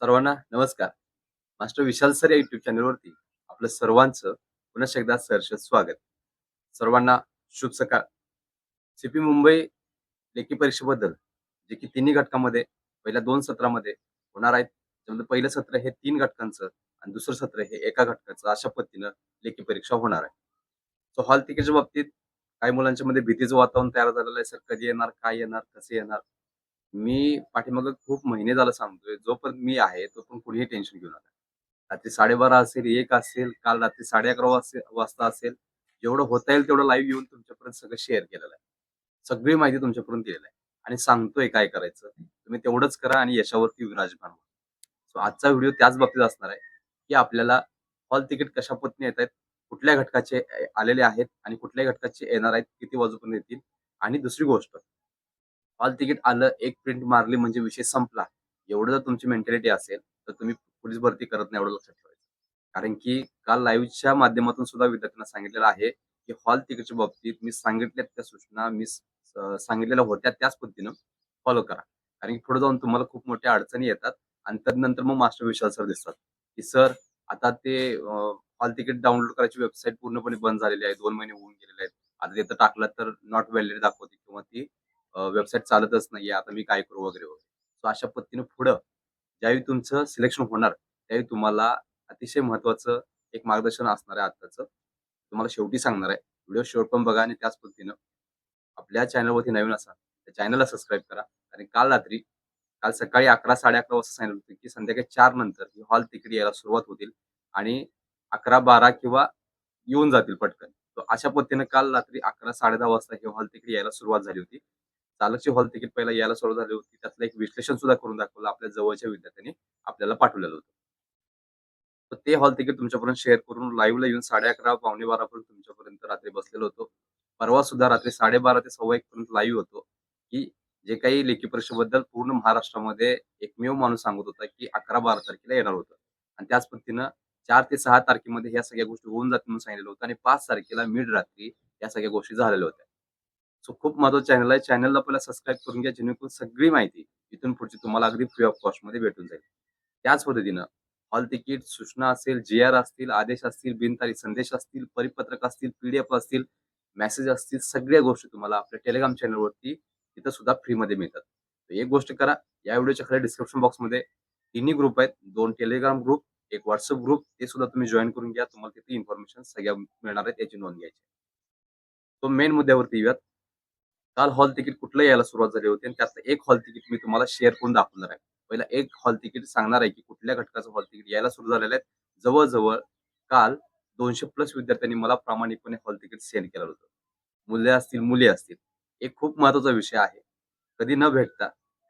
सर्वांना नमस्कार. Master Vishal sir या युट्यूब चॅनलवरती आपलं सर्वांचं पुन्हा एकदा सहर्ष स्वागत. सर्वांना शुभ सकाळ. सीपी मुंबई लेखी परीक्षेबद्दल जे की तिन्ही घटकामध्ये पहिल्या दोन सत्रामध्ये होणार आहेत. त्यामध्ये पहिलं सत्र हे तीन घटकांचं आणि दुसरं सत्र हे एका घटकाचं अशा पद्धतीनं लेखी परीक्षा होणार आहे. सो हॉल तिकीटच्या बाबतीत काही मुलांच्या मध्ये भीतीचं वातावरण तयार झालेलं आहे. सर कधी येणार काय येणार कसे येणार? मी पाठीमागं खूप महिने झालं सांगतोय जोपर्यंत मी आहे तोपर्यंत कुणीही टेन्शन घेऊ नका. रात्री साडेबारा असेल एक असेल काल रात्री साडे अकरा वाजता वाजता असेल जेवढं होता येईल तेवढं लाईव्ह येऊन तुमच्यापर्यंत सगळं शेअर केलेलं आहे. सगळी माहिती तुमच्यापर्यंत दिलेली आहे. आणि सांगतोय काय करायचं तुम्ही तेवढंच करा आणि यशावरती विराजमान व्हा. सो आजचा व्हिडिओ त्याच बाबतीत असणार आहे की आपल्याला हॉल तिकीट कशा पद्धतीने येत आहेत कुठल्या घटकाचे आलेले आहेत आणि कुठल्या घटकाचे येणार आहेत किती वाजूपर्यंत येतील आणि दुसरी गोष्ट हॉल तिकीट आलं एक प्रिंट मारली म्हणजे विषय संपला. एवढं जर तुमची मेंटॅलिटी असेल तर तुम्ही पोलीस भरती करत नाही एवढं लक्षात ठेवायचं. कारण की काल लाईव्हच्या माध्यमातून सुद्धा विद्यार्थ्यांना सांगितलेलं आहे की हॉल तिकीटच्या बाबतीत मी सांगितल्या त्या सूचना मी सांगितलेल्या होत्या त्याच पद्धतीनं फॉलो करा. कारण की पुढे जाऊन तुम्हाला खूप मोठ्या अडचणी येतात आणि त्यानंतर मग मास्टर विशाल सर दिसतात की सर आता ते हॉल तिकीट डाउनलोड करायची वेबसाईट पूर्णपणे बंद झालेली आहे दोन महिने होऊन गेलेले आहेत. आता तिथं टाकलं तर नॉट व्हॅलिड दाखवते किंवा ती वेबसाईट चालतच नाहीये. आता मी काय करू वगैरे वगैरे. सो अशा पद्धतीने पुढं ज्यावेळी तुमचं सिलेक्शन होणार त्यावेळी तुम्हाला अतिशय महत्वाचं एक मार्गदर्शन असणार आहे आत्ताचं. तुम्हाला शेवटी सांगणार आहे. व्हिडिओ शेवट पण बघा आणि त्याच पद्धतीनं आपल्या चॅनलवरती नवीन असाल तर चॅनलला सबस्क्राईब करा. आणि काल रात्री काल सकाळी अकरा साडे अकरा वाजता सांगितलं होतं की संध्याकाळी चार नंतर ही हॉल तिकडे यायला सुरुवात होतील आणि अकरा बारा किंवा येऊन जातील पटकन. तर अशा पद्धतीनं काल रात्री अकरा साडे दहा वाजता ही हॉल तिकडे यायला सुरुवात झाली होती. चालकची हॉल तिकीट पहिला यायला सुरुवात झाली होती. त्यातलं एक विश्लेषण सुद्धा करून दाखवलं आपल्या जवळच्या विद्यार्थ्यांनी आपल्याला पाठवलेलं होतं. तर ते हॉल तिकीट तुमच्यापर्यंत शेअर करून लाईव्हला येऊन साडे अकरा पावणे बारा पर्यंत तुमच्यापर्यंत रात्री बसलेलो होतो. परवा सुद्धा रात्री साडेबारा ते सव्वा एक पर्यंत लाईव्ह होतो. की जे काही लेखी परीक्षेबद्दल पूर्ण महाराष्ट्रामध्ये एकमेव माणूस सांगत होता की अकरा बारा तारखेला येणार होतं. आणि त्याच पद्धतीनं चार ते सहा तारखेमध्ये ह्या सगळ्या गोष्टी होऊन जातील म्हणून सांगितलेलं होतं. आणि पाच तारखेला मिड रात्री या सगळ्या गोष्टी झालेल्या होत्या. सो खूप महत्वाचं चॅनल आहे. चॅनलला पहिला सबस्क्राईब करून घ्या. जेणेकरून सगळी माहिती इथून पुढची तुम्हाला अगदी फ्री ऑफ कॉस्टमध्ये भेटून जाईल. त्याच पद्धतीनं हॉल तिकीट सूचना असेल जी आर असतील आदेश असतील बिनतारी संदेश असतील परिपत्रक असतील पीडीएफ असतील मेसेज असतील सगळ्या गोष्टी तुम्हाला आपल्या टेलिग्राम चॅनलवरती तिथं सुद्धा फ्रीमध्ये मिळतात. तर एक गोष्ट करा या व्हिडिओच्या खाली डिस्क्रिप्शन बॉक्समध्ये तिन्ही ग्रुप आहेत. दोन टेलिग्राम ग्रुप एक व्हॉट्सअप ग्रुप ते सुद्धा तुम्ही जॉईन करून घ्या. तुम्हाला तिथे इन्फॉर्मेशन सगळ्या मिळणार आहेत याची नोंद घ्यायची तो मेन मुद्द्यावरती येऊयात. काल हॉल तिकीट कुठलं यायला सुरुवात झाली होती आणि त्यातलं एक हॉल तिकीट मी तुम्हाला शेअर करून दाखवणार आहे. पहिला एक हॉल तिकीट सांगणार आहे की कुठल्या घटकाचं हॉल तिकीट यायला सुरू झालेलं आहे. जवळजवळ काल दोनशे प्लस विद्यार्थ्यांनी मला प्रामाणिकपणे हॉल तिकीट सेंड केलं होतं. मुले असतील मुली असतील. एक खूप महत्त्वाचा विषय आहे. कधी न भेटता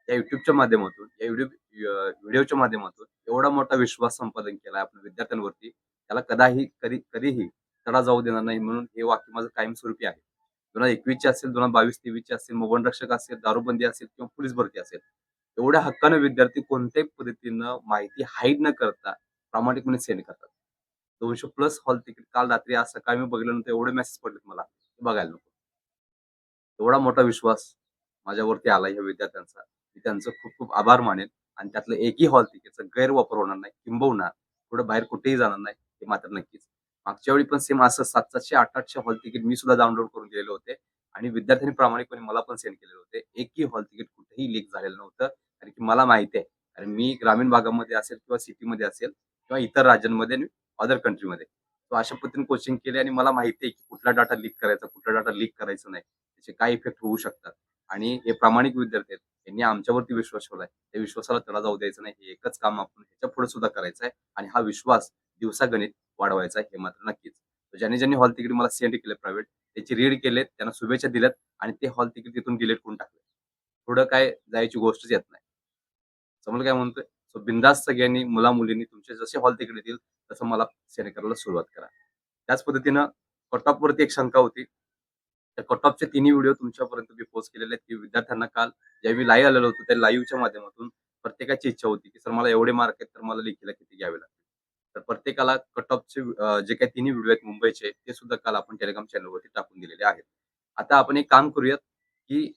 या युट्यूबच्या माध्यमातून या युट्यूब व्हिडिओच्या माध्यमातून एवढा मोठा विश्वास संपादन केला आपल्या विद्यार्थ्यांवरती. त्याला कदाही कधी कधीही तडा जाऊ देणार नाही म्हणून हे वाक्य माझं कायमस्वरूपी आहे. दोन हजार एकवीसचे असेल दोन हजार बावीस तेवीसचे असेल मोबाईल रक्षक असेल दारूबंदी असेल किंवा पोलीस भरती असेल एवढ्या हक्कानं विद्यार्थी कोणत्याही पद्धतीनं माहिती हाईड न करता प्रामाणिकपणे सेंड करतात. दोनशे प्लस हॉल तिकीट काल रात्री आज सकाळी मी बघितल्यानंतर एवढे मेसेज पडलेत मला बघायला नको. एवढा मोठा विश्वास माझ्यावरती आला ह्या विद्यार्थ्यांचा. मी त्यांचं खूप खूप आभार मानेन आणि त्यातलं एकही हॉल तिकीटचा गैरवापर होणार नाही किंबवणार पुढे बाहेर कुठेही जाणार नाही हे मात्र नक्कीच. मागच्या वेळी पण सेम असं सात सातशे आठ आठशे हॉल तिकीट मी सुद्धा डाउनलोड करून गेले होते. आणि विद्यार्थ्यांनी प्रामाणिकपणे मला पण सेंड केलेले होते. एकही हॉल तिकीट कुठेही लीक झालेलं नव्हतं. कारण की मला माहिती आहे कारण मी ग्रामीण भागामध्ये असेल किंवा सिटीमध्ये असेल किंवा इतर राज्यांमध्ये आणि अदर कंट्रीमध्ये तो अशा पद्धतीने कोचिंग केले आणि मला माहिती आहे की कुठला डाटा लीक करायचा कुठला डाटा लीक करायचा नाही. त्याचे काय इफेक्ट होऊ शकतात. आणि हे प्रामाणिक विद्यार्थी आहेत. यांनी आमच्यावरती विश्वास ठेवलाय. त्या विश्वासाला तडा जाऊ द्यायचा नाही. हे एकच काम आपण ह्याच्या पुढे सुद्धा करायचं आहे आणि हा विश्वास दिवसागणित वाढवायचा हे मात्र नक्कीच. ज्यांनी ज्यांनी हॉल तिकीट मला सेंड केले प्रायव्हेट त्याची रीड केले त्यांना शुभेच्छा दिल्यात आणि ते हॉल तिकीट तिथून डिलीट करून टाकले थोडं काय जायची गोष्टच येत नाही. समोर काय म्हणतोय? सो बिंदास सगळ्यांनी मुला मुलींनी तुमचे जसे हॉल तिकीट येतील तसं मला सेंड करायला सुरुवात करा. त्याच पद्धतीनं कटऑफ वरती एक शंका होती. त्या कटऑफचे तिन्ही व्हिडिओ तुमच्यापर्यंत मी पोस्ट केलेले आहेत. की विद्यार्थ्यांना काल ज्यावेळी लाईव्ह आलेलो होतो त्या लाईव्हच्या माध्यमातून प्रत्येकाची इच्छा होती की सर मला एवढे मार्क आहेत तर मला लेखीला किती घ्यावे लागतात तर प्रत्येकाला कटऑफचे जे काही तिन्ही व्हिडिओ आहेत मुंबईचे ते सुद्धा काल आपण टेलिग्राम चॅनलवरती टाकून दिलेले आहेत. आता आपण एक काम करूयात की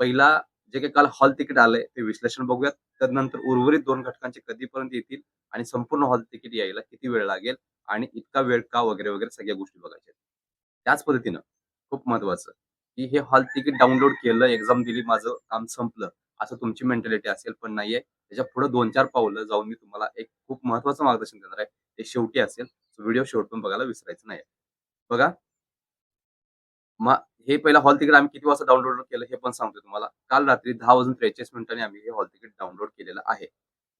पहिला जे काही काल हॉल तिकीट आलंय ते विश्लेषण बघूयात. त्यानंतर उर्वरित दोन घटकांचे कधीपर्यंत येतील आणि संपूर्ण हॉल तिकीट यायला किती वेळ लागेल आणि इतका वेळ का वगैरे वगैरे सगळ्या गोष्टी बघायच्या त्याच पद्धतीनं खूप महत्वाचं की हे हॉल तिकीट डाउनलोड केलं एक्झाम दिली माझं काम संपलं असं तुमची मेंटॅलिटी असेल पण नाहीये. त्याच्या पुढे दोन चार पावलं जाऊन मी तुम्हाला एक खूप महत्वाचं मार्गदर्शन देणार आहे. ते शेवटी असेल. व्हिडिओ शेवटून बघायला विसरायचं नाही बघा. हे पहिला हॉल तिकीट आम्ही किती वाजता डाउनलोड केलं हे पण सांगतो तुम्हाला. काल रात्री दहा वाजून त्रेचाळीस मिनिटांनी आम्ही हे हॉल तिकीट डाउनलोड केलेलं आहे.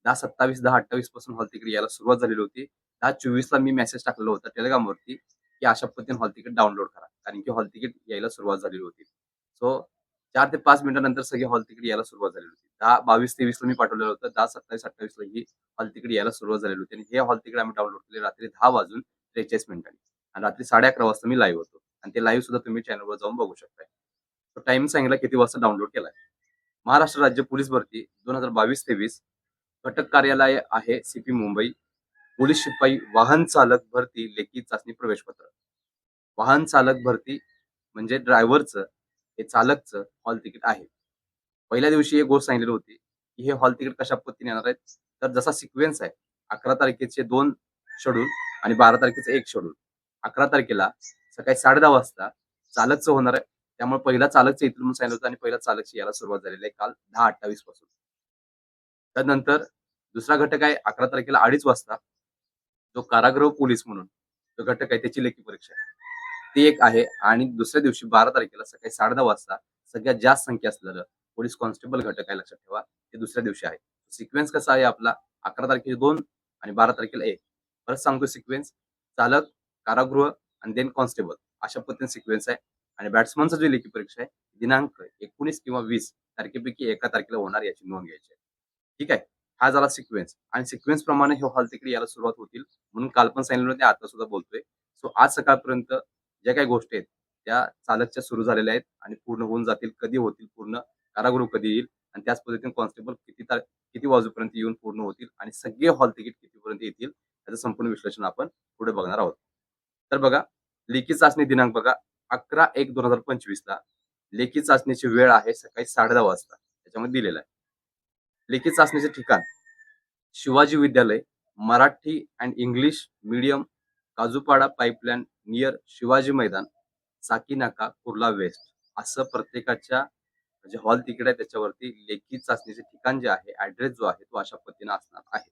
दहा सत्तावीस दहा अठ्ठावीसपासून हॉल तिकीट यायला सुरुवात झालेली होती. दहा चोवीसला मी मेसेज टाकलेला होता टेलिग्रामवरती की अशा पद्धतीने हॉल तिकीट डाउनलोड करा. कारण की हॉल तिकीट यायला सुरुवात झालेली होती. सो चार ते पाच मिनिटानंतर सगळे हॉल तिकडे यायला सुरुवात झालेली होती. दहा बावीस तेवीसला मी पाठवलेलं होतं. दहा सत्तावीस अठ्ठावीसला ही हॉल तिकडे यायला सुरुवात झालेली होती. आणि हे हॉल तिकडे आम्ही डाउनलोड केले रात्री दहा वाजून त्रेचाळीस मिनिटांनी. आणि रात्री साडे अकरा वाजता मी लाईव्ह होतो. आणि ते लाईव्ह सुद्धा तुम्ही चॅनलवर जाऊन बघू शकताय. तो टाइम सांगितला किती वाजता डाउनलोड केलाय. महाराष्ट्र राज्य पोलीस भरती दोन हजार बावीस तेवीस. घटक कार्यालय आहे सीपी मुंबई. पोलीस शिपाई वाहन चालक भरती लेखी चाचणी प्रवेश पत्र. वाहन चालक भरती म्हणजे ड्रायव्हरचं हे चालकचं हॉल तिकीट आहे. पहिल्या दिवशी एक गोष्ट सांगितलेली होती की हे हॉल तिकीट कशा पद्धतीने येणार आहेत? तर जसा सिक्वेन्स आहे अकरा तारखेचे दोन शेड्यूल आणि बारा तारखेचं एक शेड्यूल अकरा तारखेला सकाळी साडे दहा वाजता चालकचं होणार आहे. त्यामुळे पहिला चालकचं येतील म्हणून सांगितलं होतं आणि पहिला चालकची याला सुरुवात झालेली आहे काल दहा अठ्ठावीसपासून. त्यानंतर दुसरा घटक आहे अकरा तारखेला अडीच वाजता जो कारागृह पोलीस म्हणून जो घटक आहे त्याची लेखी परीक्षा आहे. ती एक आहे. आणि दुसऱ्या दिवशी बारा तारखेला सकाळी साडे दहा वाजता सगळ्यात जास्त संख्या असलेलं पोलीस कॉन्स्टेबल घटक आहे लक्षात ठेवा ते दुसऱ्या दिवशी आहे. सिक्वेन्स कसा आहे आपला? अकरा तारखेला दोन आणि बारा तारखेला एक. परत सांगतो सिक्वेन्स. चालक कारागृह आणि देन कॉन्स्टेबल. अशा पद्धतीने सिक्वेन्स आहे. आणि बॅट्समनचा जो लेखी परीक्षा आहे दिनांक एकोणीस किंवा वीस तारखेपैकी एका तारखेला होणार याची नोंद घ्यायची आहे. ठीक आहे? हा झाला सिक्वेन्स. आणि सिक्वेन्स प्रमाणे हे हॉल तिकडे याला सुरुवात होतील. म्हणून काल पण सांगितलं होते आता सुद्धा बोलतोय. सो आज सकाळपर्यंत ज्या काही गोष्टी आहेत त्या चालकच्या सुरू झालेल्या आहेत आणि पूर्ण होऊन जातील कधी होतील पूर्ण कारागृह कधी येईल आणि त्याच पद्धतीने कॉन्स्टेबल किती तार किती वाजूपर्यंत येऊन पूर्ण होतील आणि सगळे हॉल तिकीट कितीपर्यंत येतील त्याचं संपूर्ण विश्लेषण आपण पुढे बघणार आहोत. तर बघा लेखी चाचणी दिनांक बघा अकरा एक दोन हजार पंचवीस ला लेखी चाचणीची वेळ आहे सकाळी साडे दहा वाजता त्याच्यामध्ये दिलेला आहे. लेखी चाचणीचे ठिकाण Shivaji Vidyalaya Marathi and English medium Kajupada pipeline near Shivaji Maidan Sakinaka Kurla waste असं प्रत्येकाच्या म्हणजे जे हॉल तिकीट आहे त्याच्यावरती लेखी चाचणीचे ठिकाण जे आहे ऍड्रेस जो आहे तो अशा पद्धतीने असणार आहे.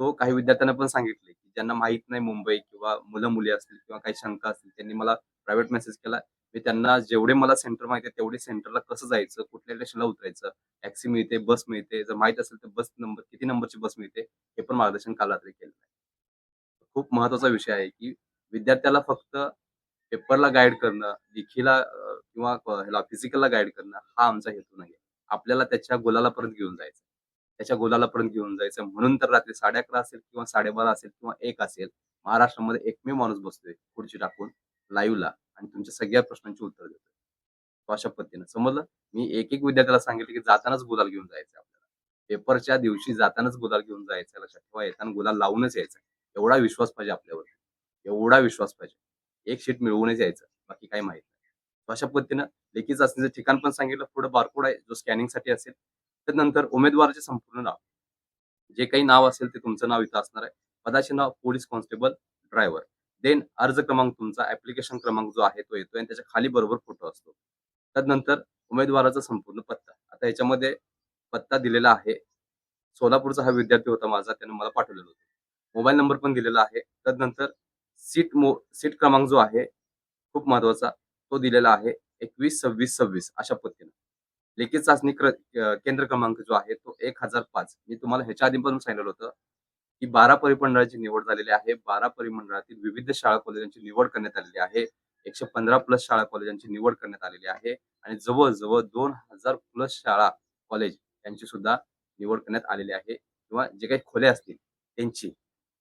सो काही विद्यार्थ्यांना पण सांगितले की ज्यांना माहीत नाही मुंबई किंवा मुलं मुली असतील किंवा काही शंका असतील त्यांनी मला प्रायव्हेट मेसेज केला. मी त्यांना जेवढे मला सेंटर माहिती आहे तेवढे सेंटरला कसं जायचं कुठल्या स्टेशनला उतरायचं टॅक्सी मिळते बस मिळते जर माहीत असेल तर बस नंबर किती नंबरची बस मिळते हे पण मार्गदर्शन काल रात्री केलं आहे. खूप महत्त्वाचा विषय आहे की विद्यार्थ्याला फक्त पेपरला गाईड करणं लिखीला किंवा ह्याला फिजिकलला गाईड करणं हा आमचा हेतू नाही आपल्याला त्याच्या गोलाला परत घेऊन जायचं त्याच्या गोलाला परत घेऊन जायचं म्हणून तर रात्री साडे अकरा असेल किंवा साडेबारा असेल किंवा एक असेल महाराष्ट्रामध्ये एकमेव माणूस बसतोय खुर्ची टाकून लाईव्हला आणि तुमच्या सगळ्या प्रश्नांची उत्तर देतोय. तो अशा पद्धतीनं. समजलं? मी एक एक विद्यार्थ्याला सांगितलं की जातानाच गुलाल घेऊन जायचं आपल्याला. पेपरच्या दिवशी जातानाच गुलाल घेऊन जायचं लक्षात ठेवा. येताना गुलाल लावूनच यायचं एवढा विश्वास पाहिजे आपल्यावर एवढा विश्वास पाहिजे. एक शीट मिळवूनच यायचं बाकी काही माहीत नाही. अशा पद्धतीनं लेखी चाचणीचं ठिकाण पण सांगितलं पुढे बारकोड आहे जो स्कॅनिंगसाठी असेल त्यानंतर उमेदवाराचे संपूर्ण नाव. जे काही नाव असेल ते तुमचं नाव इथं असणार आहे. पदाचे नाव पोलीस कॉन्स्टेबल ड्रायव्हर. देन अर्ज क्रमांक तुमचा ऍप्लिकेशन क्रमांक जो आहे तो येतो आणि त्याच्याखाली बरोबर फोटो असतो. त्यानंतर उमेदवाराचा संपूर्ण पत्ता. आता याच्यामध्ये पत्ता दिलेला आहे. सोलापूरचा हा विद्यार्थी होता माझा त्याने मला पाठवलेलं होतं. मोबाईल नंबर पण दिलेला आहे. त्यानंतर सीट मो सीट क्रमांक जो आहे खूप महत्त्वाचा तो दिलेला आहे एकवीस सव्वीस सव्वीस अशा पद्धतीने. लेखी चाचणी क्र- केंद्र क्रमांक जो आहे तो एक हजार पाच. मी तुम्हाला ह्याच्या आधी पण सांगितलं होतं की बारा परिमंडळाची निवड झालेली आहे. बारा परिमंडळातील विविध शाळा कॉलेजांची निवड करण्यात आलेली आहे. एकशे पंधरा प्लस शाळा कॉलेजांची निवड करण्यात आलेली आहे आणि जवळजवळ दोन हजार प्लस शाळा कॉलेज यांची सुद्धा निवड करण्यात आलेली आहे किंवा जे काही खोले असतील त्यांची.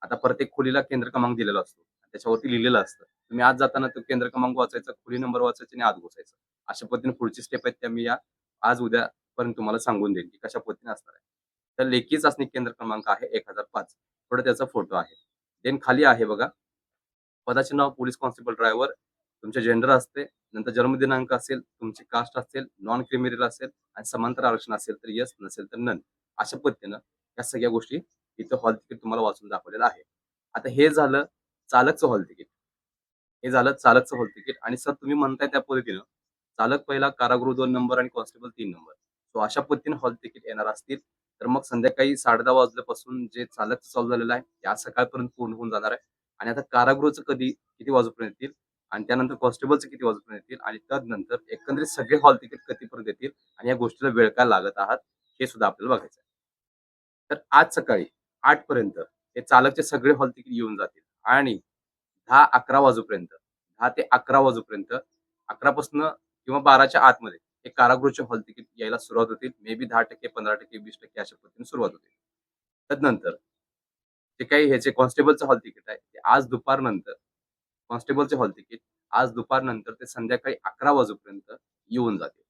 आता प्रत्येक खोलीला केंद्र क्रमांक दिलेला असतो. त्याच्यावरती लिहिलेलं असतं. तुम्ही आज जाताना तो केंद्र क्रमांक वाचायचा खोली नंबर वाचायचा आणि आत घुसायचं. अशा पद्धतीने पुढची स्टेप आहेत त्या मी या आज उद्या पर्यंत तुम्हाला सांगून देईन की कशा पद्धतीने असणार आहे. तर लेखी चाचणी केंद्र क्रमांक आहे एक हजार पाच. थोडं त्याचा फोटो आहे. देन खाली आहे बघा. पदाचे नाव पोलीस कॉन्स्टेबल ड्रायव्हर तुमचे जेंडर असते नंतर जन्मदिनांक असेल तुमची कास्ट असेल नॉन क्रिमिनल असेल आणि समांतर आरक्षण असेल तर यस नसेल तर नन अशा पद्धतीनं या सगळ्या गोष्टी इथं हॉल तिकीट तुम्हाला वाचून दाखवलेलं आहे. आता हे झालं चालकचं हॉल तिकीट. हे झालं चालकचं हॉल तिकीट आणि सर तुम्ही म्हणताय त्या पद्धतीनं चालक पहिला कारागृह दोन नंबर आणि कॉन्स्टेबल तीन नंबर. सो अशा पद्धतीने हॉल तिकीट येणार असतील. तर मग संध्याकाळी साडे दहा वाजल्यापासून जे चालक चालू झालेलं आहे ते आज सकाळपर्यंत पूर्ण होऊन जाणार आहे. आणि आता कारागृहचं कधी किती वाजूपर्यंत येतील? आणि त्यानंतर कॉन्स्टेबलचं किती वाजूपर्यंत येतील? आणि तदनंतर एकंदरीत सगळे हॉल तिकीट कधीपर्यंत येतील? आणि या गोष्टीला वेळ काय लागत आहात? हे सुद्धा आपल्याला बघायचं आहे. तर आज सकाळी आठ पर्यंत हे चालकचे सगळे हॉल तिकीट येऊन जातील. आणि दहा अकरा वाजूपर्यंत दहा ते अकरा वाजूपर्यंत अकरापासून किंवा बाराच्या आतमध्ये हे कारागृहचे हॉल तिकीट यायला सुरुवात होतील. मे बी दहा टक्के पंधरा टक्के वीस टक्के अशा पद्धतीने सुरुवात होते. तदनंतर जे काही ह्याचे कॉन्स्टेबलचं हॉल तिकीट आहे ते आज दुपारनंतर कॉन्स्टेबलचे हॉल तिकीट आज दुपारनंतर ते संध्याकाळी अकरा वाजूपर्यंत येऊन जातील.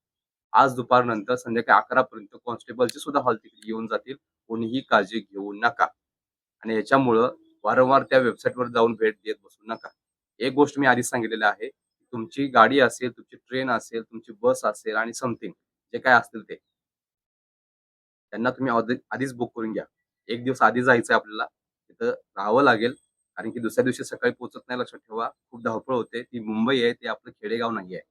आज दुपारनंतर संध्याकाळी अकरापर्यंत कॉन्स्टेबलचे सुद्धा हॉल तिकीट येऊन जातील. कोणीही काळजी घेऊ नका. आणि याच्यामुळं वारंवार त्या वेबसाईटवर जाऊन भेट देत बसू नका. एक गोष्ट मी आधीच सांगितलेली आहे तुमची गाडी असेल तुमची ट्रेन असेल तुमची बस असेल आणि समथिंग जे काय असतील ते. त्यांना तुम्ही आधीच बुक करून घ्या. एक दिवस आधी जायचं आहे आपल्याला तिथं राहावं लागेल. कारण की दुसऱ्या दिवशी सकाळी पोहोचत नाही लक्षात ठेवा. खूप धावपळ होते. ती मुंबई आहे ते आपलं खेडेगाव नाही आहे.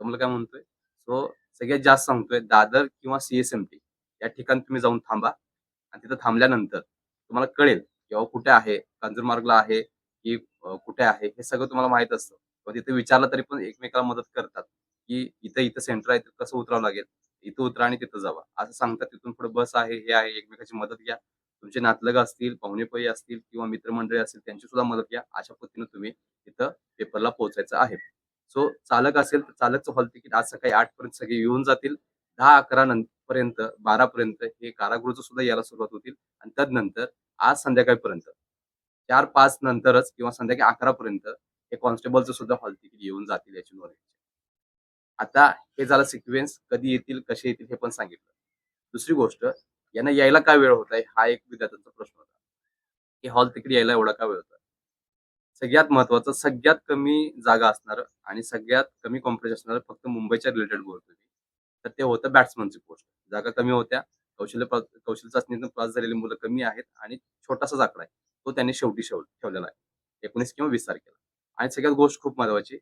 समजलं काय म्हणतोय? सो सगळ्यात जास्त सांगतोय दादर किंवा सीएसएमटी या ठिकाणी तुम्ही जाऊन थांबा. आणि तिथं थांबल्यानंतर तुम्हाला कळेल किंवा कुठे आहे? कांजूरमार्गला आहे की कुठे आहे हे सगळं तुम्हाला माहीत असतं. पण तिथे विचारलं तरी पण एकमेकाला मदत करतात की इथं इथं सेंटर आहे तर कसं उतरावं लागेल? इथं उतरा आणि तिथं जावा. असं सांगतात तिथून पुढे बस आहे हे आहे एकमेकाची मदत घ्या. तुमचे नातलग असतील पाहुणेपई असतील किंवा मित्रमंडळी असतील त्यांची सुद्धा मदत घ्या. अशा पद्धतीने तुम्ही तिथं पेपरला पोहोचायचं आहे. सो चालक असेल तर चालकचं हॉल तिकीट आज सकाळी आठ पर्यंत सगळे येऊन जातील. दहा अकरा पर्यंत बारा पर्यंत हे कारागृहचं सुद्धा यायला सुरुवात होतील. आणि तदनंतर आज संध्याकाळपर्यंत. चार पाच नंतरच किंवा संध्याकाळी अकरा पर्यंत हे कॉन्स्टेबलचं सुद्धा हॉल तिकीट येऊन जातील याची नोंद आता हे झालं सिक्वेन्स कधी येतील कसे येतील हे पण सांगितलं. दुसरी गोष्ट यांना यायला काय वेळ होत आहे? हा एक विद्यार्थ्यांचा प्रश्न होता. की हॉल तिकीट यायला एवढा का वेळ होता सगळ्यात महत्वाचं सगळ्यात कमी जागा असणार आणि सगळ्यात कमी कॉम्पिटिशन असणार फक्त मुंबईच्या रिलेटेड बोलतो मी तर ते होतं बॅट्समनची पोस्ट जागा कमी होत्या कौशल्य कौशल्य चाचणीतून पास झालेली मुलं कमी आहेत आणि छोटासाच आकडा आहे. तो त्यांनी शेवटी शेव ठेवलेला आहे. एकोणीस किंवा वीस तारखेला. आणि सगळ्यात गोष्ट खूप महत्वाची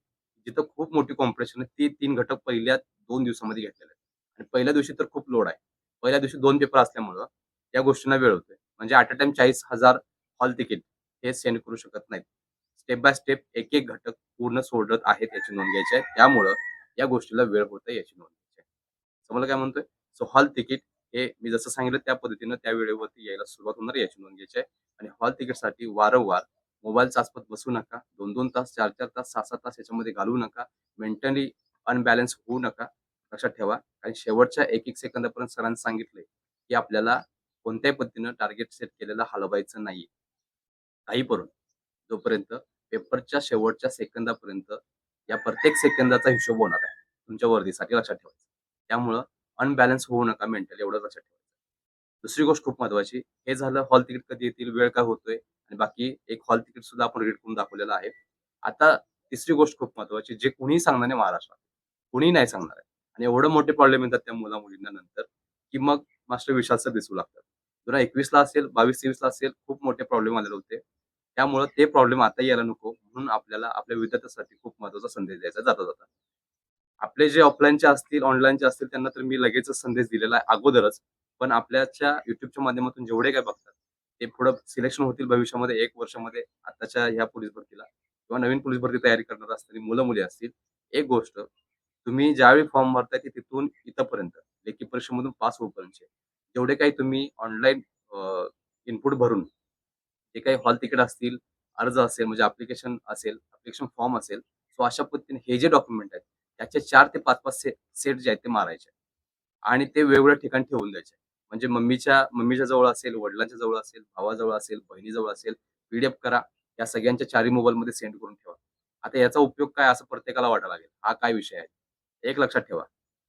जिथं खूप मोठी कॉम्पिटिशन आहे ती तीन घटक पहिल्या दोन दिवसामध्ये घेतलेले आहेत. आणि पहिल्या दिवशी तर खूप लोड आहे. पहिल्या दिवशी दोन पेपर असल्यामुळं या गोष्टींना वेळ होतोय. म्हणजे ॲट अ टाइम चाळीस हजार हॉल तिकीट हे सेंड करू शकत नाहीत. स्टेप बाय स्टेप एक एक घटक पूर्ण सोडत आहेत याची नोंद घ्यायची आहे. त्यामुळं या गोष्टीला वेळ होत आहे याची नोंद घ्यायची आहे. समजा काय म्हणतोय? सो हॉल तिकीट हे मी जसं सांगितलं त्या पद्धतीनं त्या वेळेवरती यायला सुरुवात होणार याची नोंद घ्यायची आहे. आणि हॉल तिकीटसाठी वारंवार मोबाईल चाचपत बसू नका. दोन दोन तास चार चार तास सहा सात तास याच्यामध्ये घालवू नका. मेंटली अनबॅलन्स होऊ नका. लक्षात ठेवा. आणि शेवटच्या एक एक सेकंदापर्यंत सरांनी सांगितले की आपल्याला कोणत्याही पद्धतीनं टार्गेट सेट केलेलं हलवायचं नाही काही करून. जोपर्यंत पेपरच्या शेवटच्या सेकंदापर्यंत या प्रत्येक सेकंदाचा हिशोब होणार आहे. तुमच्या वर्दीसाठी लक्षात ठेवायचं. त्यामुळं अनबॅलन्स होऊ नका मेंटल एवढं लक्षात ठेवायचं. दुसरी गोष्ट खूप महत्वाची हे झालं हॉल तिकीट कधी येतील वेळ काय होतोय आणि बाकी एक हॉल तिकीट सुद्धा आपण रीड करून दाखवलेलं आहे. आता तिसरी गोष्ट खूप महत्वाची जे कुणीही सांगणार नाही महाराष्ट्रात कुणीही नाही सांगणार आहे. आणि एवढं मोठे प्रॉब्लेम येतात त्या मुला मुलींना नंतर की मग मास्टर विशालचं दिसू लागतात. दोन हजार एकवीसला असेल बावीस तेवीसला असेल खूप मोठे प्रॉब्लेम आलेले होते. त्यामुळं ते प्रॉब्लेम आता यायला नको म्हणून आपल्याला आपल्या विद्यार्थ्यांसाठी खूप महत्त्वाचा संदेश द्यायचा जाता जाता. आपले जे ऑफलाईनचे असतील ऑनलाईनचे असतील त्यांना तर मी लगेचच संदेश दिलेला आहे अगोदरच. पण आपल्याच्या युट्यूबच्या माध्यमातून जेवढे काय बघतात ते पुढं सिलेक्शन होतील भविष्यामध्ये एक वर्षामध्ये आताच्या ह्या पोलीस भरतीला. किंवा नवीन पोलीस भरती तयारी करणार असतील मुलं मुली असतील एक गोष्ट तुम्ही ज्यावेळी फॉर्म भरताय ते तिथून इथंपर्यंत लेखी परीक्षेमधून पास होईपर्यंत जेवढे काही तुम्ही ऑनलाईन इनपुट भरून जे काही हॉल तिकीट असतील अर्ज असेल म्हणजे अप्लिकेशन असेल अप्लिकेशन फॉर्म असेल सो अशा पद्धतीने हे जे डॉक्युमेंट आहेत त्याचे चार ते पाच पाच सेट सेट जे आहेत ते मारायचे. आणि ते वेगवेगळ्या ठिकाणी ठेवून द्यायचे. म्हणजे मम्मीच्या मम्मीच्या जवळ असेल वडिलांच्या जवळ असेल भावाजवळ असेल बहिणीजवळ असेल पीडीएफ करा. या सगळ्यांच्या चारही मोबाईलमध्ये सेंड करून ठेवा. आता याचा उपयोग काय असं प्रत्येकाला वाटायला लागेल? हा काय विषय आहे? एक लक्षात ठेवा.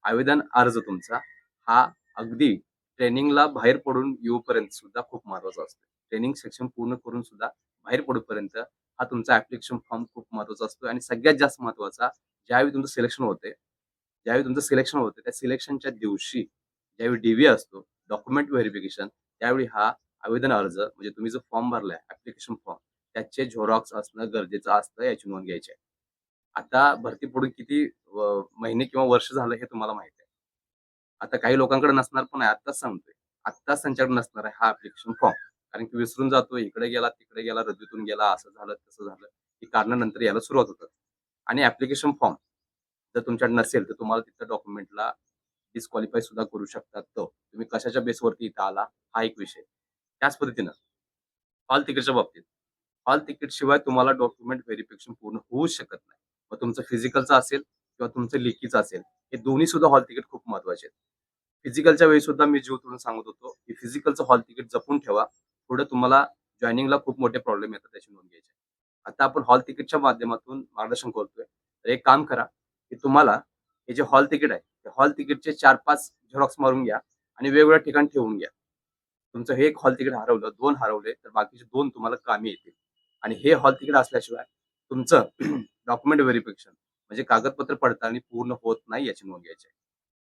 आवेदन अर्ज तुमचा हा अगदी ट्रेनिंगला बाहेर पडून येऊपर्यंत सुद्धा खूप महत्त्वाचा असतो. ट्रेनिंग सेक्शन पूर्ण करून सुद्धा बाहेर पडूपर्यंत हा तुमचा ऍप्लिकेशन फॉर्म खूप महत्त्वाचा असतो आणि सगळ्यात जास्त महत्त्वाचा ज्यावेळी तुमचं सिलेक्शन होते ज्यावेळी तुमचं सिलेक्शन होते त्या सिलेक्शनच्या दिवशी ज्यावेळी डीव्ही असतो डॉक्युमेंट व्हेरिफिकेशन त्यावेळी हा आवेदन अर्ज म्हणजे तुम्ही जो फॉर्म भरलाय ऍप्लिकेशन फॉर्म त्याचे झेरॉक्स असणं गरजेचं असतं याची नोंद घ्यायची आहे. आता भरती पुढे किती महिने किंवा वर्ष झालं हे तुम्हाला माहिती आहे. आता काही लोकांकडे नसणार पण आहे आत्ताच सांगतोय. आत्ताच त्यांच्याकडे नसणार आहे हा ऍप्लिकेशन फॉर्म कारण की विसरून जातो इकडे गेला तिकडे गेला रद्दीतून गेला असं झालं तसं झालं. ही कारण नंतर यायला सुरुवात होतात आणि ऍप्लिकेशन फॉर्म जर तुमच्याकडे नसेल तर तुम्हाला तिथं डॉक्युमेंटला डिस्क्वालिफाय सुद्धा करू शकतात तो. तुम्ही कशाच्या बेसवरती इथं आला हा एक विषय. त्याच पद्धतीनं हॉल तिकीटच्या बाबतीत हॉल तिकीट शिवाय तुम्हाला डॉक्युमेंट व्हेरिफिकेशन पूर्ण होऊ शकत नाही. मग तुमचं फिजिकलचं असेल किंवा तुमचं लेखीचं असेल हे दोन्ही सुद्धा हॉल तिकीट खूप महत्त्वाचे आहेत. फिजिकलच्या वेळी सुद्धा मी जीव तोडून सांगत होतो की फिजिकलचं हॉल तिकीट जपून ठेवा. पुढे तुम्हाला जॉईनिंगला खूप मोठे प्रॉब्लेम येतात त्याची नोंद घ्यायची. आता आपण हॉल तिकीटच्या माध्यमातून मार्गदर्शन करतोय. तर एक काम करा की तुम्हाला हे जे हॉल तिकीट आहे ते हॉल तिकीटचे चार पाच झेरॉक्स मारून घ्या आणि वेगवेगळ्या ठिकाणी ठेवून घ्या. तुमचं हे एक हॉल तिकीट हरवलं दोन हरवले तर बाकीचे दोन तुम्हाला कामी येतील. आणि हे हॉल तिकीट असल्याशिवाय तुमचं डॉक्युमेंट व्हेरिफिकेशन म्हणजे कागदपत्र पडताळणी पूर्ण होत नाही याची नोंद घ्यायची आहे.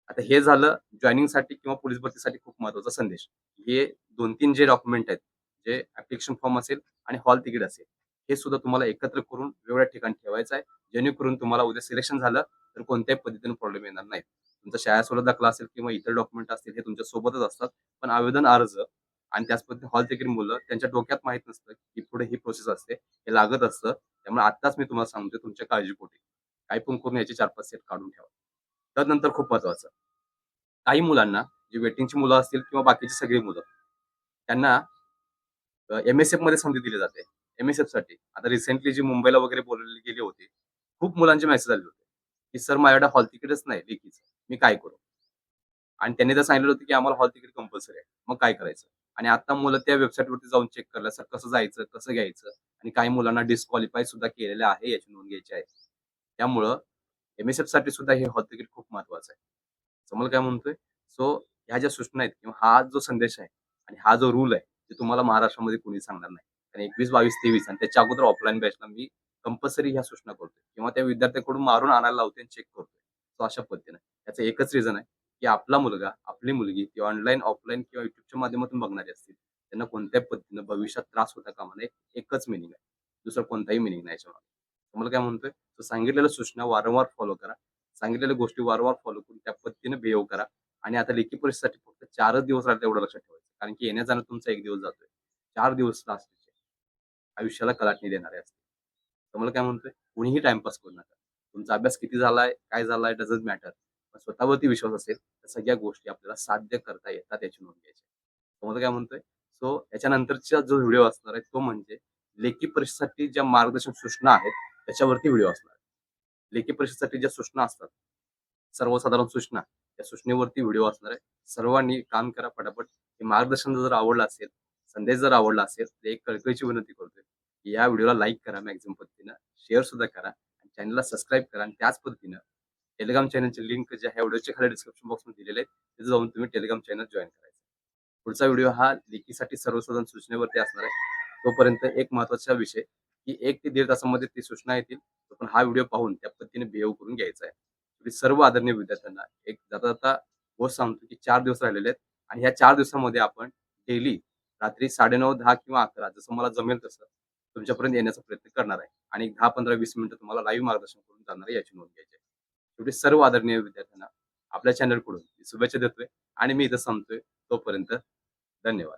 आता हे झालं जॉईनिंगसाठी किंवा पोलीस भरतीसाठी खूप महत्त्वाचा संदेश. हे दोन तीन जे डॉक्युमेंट आहेत जे ऍप्लिकेशन फॉर्म असेल आणि हॉल तिकीट असेल हे सुद्धा तुम्हाला एकत्र करून वेगवेगळ्या ठिकाणी ठेवायचं आहे. जेणेकरून तुम्हाला उद्या सिलेक्शन झालं तर कोणत्याही पद्धतीने प्रॉब्लेम येणार नाही. तुमचा शाळा दाखला असेल किंवा इतर डॉक्युमेंट असतील हे तुमच्या सोबतच असतात. पण आवेदन अर्ज आणि त्याच पद्धतीने हॉल तिकीट मुलं त्यांच्या डोक्यात माहीत नसतं की पुढे ही प्रोसेस असते हे लागत असतं. त्यामुळे आत्ताच मी तुम्हाला सांगतोय तुमच्या काळजीपोटी. काही पण करून याचे चार पाच सेट काढून ठेवा. त्यानंतर खूप महत्वाचं. काही मुलांना जे वेटिंगची मुलं असतील किंवा बाकीची सगळी मुलं त्यांना एम एस एफमध्ये संधी दिली जाते. एम एस एफसाठी. आता रिसेंटली जी मुंबईला वगैरे बोलवली गेली होती खूप मुलांचे मेसेज आले होते की सर माझ्याकडे हॉल तिकीटच नाही लेखीचं मी काय करू? आणि त्यांनी तर सांगितलं होतं की आम्हाला हॉल तिकीट कंपल्सरी आहे. मग काय करायचं? आणि आता मुलं त्या वेबसाईटवरती जाऊन चेक करलं सर कसं जायचं कसं घ्यायचं? आणि काही मुलांना डिस्क्वालिफाय सुद्धा केलेलं आहे याची नोंद घ्यायची आहे. त्यामुळं एम एस एफसाठी सुद्धा हे हॉल तिकीट खूप महत्वाचं आहे. समोर काय म्हणतोय? सो ह्या ज्या सूचना आहेत किंवा हा जो संदेश आहे आणि हा जो रूल आहे ते तुम्हाला महाराष्ट्रामध्ये कोणी सांगणार नाही. आणि एकवीस बावीस तेवीस आणि त्याच्या अगोदर ऑफलाईन बॅचला मी कंपल्सरी ह्या सूचना करतोय. किंवा त्या विद्यार्थ्यांकडून मारून आणायला लावते आणि चेक करतोय. सो अशा पद्धतीने. त्याचं एकच रिझन आहे की आपला मुलगा आपली मुलगी ती ऑनलाईन ऑफलाईन किंवा युट्यूबच्या माध्यमातून बघणारी असतील त्यांना कोणत्याही पद्धतीनं भविष्यात त्रास होता कामा नये एकच मिनिंग आहे. दुसरं कोणताही मिनिंग नाही याच्यामध्ये. तुम्हाला काय म्हणतोय? तर सांगितलेल्या सूचना वारंवार फॉलो करा. सांगितलेल्या गोष्टी वारंवार फॉलो करून त्या पद्धतीने बिहेव करा. आणि आता लेखी परीक्षेसाठी फक्त चारच दिवस राहते एवढं लक्षात ठेवायचं. कारण की येण्या जाणं तुमचा एक दिवस जातोय. चार दिवस लास्टचे आयुष्याला कलाटणी देणारे असते तुम्हाला काय म्हणतोय? कुणीही टाइमपास करू नका. तुमचा अभ्यास किती झालाय? काय झालाय? डझंट मॅटर पण स्वतःवरती विश्वास असेल तर सगळ्या गोष्टी आपल्याला साध्य करता येतात याची नोंद घ्यायची तुम्हाला काय म्हणतोय? सो याच्यानंतरचा जो व्हिडिओ असणार आहे तो म्हणजे लेखी परीक्षेसाठी ज्या मार्गदर्शक सूचना आहेत त्याच्यावरती व्हिडिओ असणार. लेखी परीक्षेसाठी ज्या सूचना असतात सर्वसाधारण सूचना या सूचनेवरती व्हिडिओ असणार आहे. सर्वांनी काम करा पटापट. हे मार्गदर्शन जर आवडलं असेल संदेश जर आवडला असेल तर एक कळकळीची विनंती करतोय की या व्हिडिओला लाईक करा मॅक्झिमम पद्धतीनं. शेअर सुद्धा करा आणि चॅनलला सबस्क्राईब करा आणि त्याच पद्धतीनं टेलिग्राम चॅनलचे लिंक जे आहे व्हिडिओच्या खाली डिस्क्रिप्शन बॉक्समध्ये दिलेले आहे तिथे जाऊन तुम्ही टेलिग्राम चॅनल जॉईन करायचं. पुढचा व्हिडिओ हा लेखीसाठी सर्वसाधारण सूचनेवरती असणार आहे. तोपर्यंत एक महत्त्वाचा विषय की एक ते दीड तासामध्ये ती सूचना येतील. पण हा व्हिडिओ पाहून त्या पद्धतीने बिहेव करून घ्यायचा आहे. सर्व आदरणीय विद्यार्थ्यांना एक जाता जाता गोष्ट सांगतो की चार दिवस राहिलेले आहेत आणि ह्या चार दिवसामध्ये आपण डेली रात्री साडेनऊ दहा किंवा अकरा जसं मला जमेल तसं तुमच्यापर्यंत येण्याचा प्रयत्न करणार आहे. आणि दहा पंधरा वीस मिनिटं तुम्हाला लाईव्ह मार्गदर्शन करून जाणार आहे याची नोंद घ्यायची आहे. शेवटी सर्व आदरणीय विद्यार्थ्यांना आपल्या चॅनलकडून शुभेच्छा देतोय आणि मी इथं संपतोय तोपर्यंत धन्यवाद.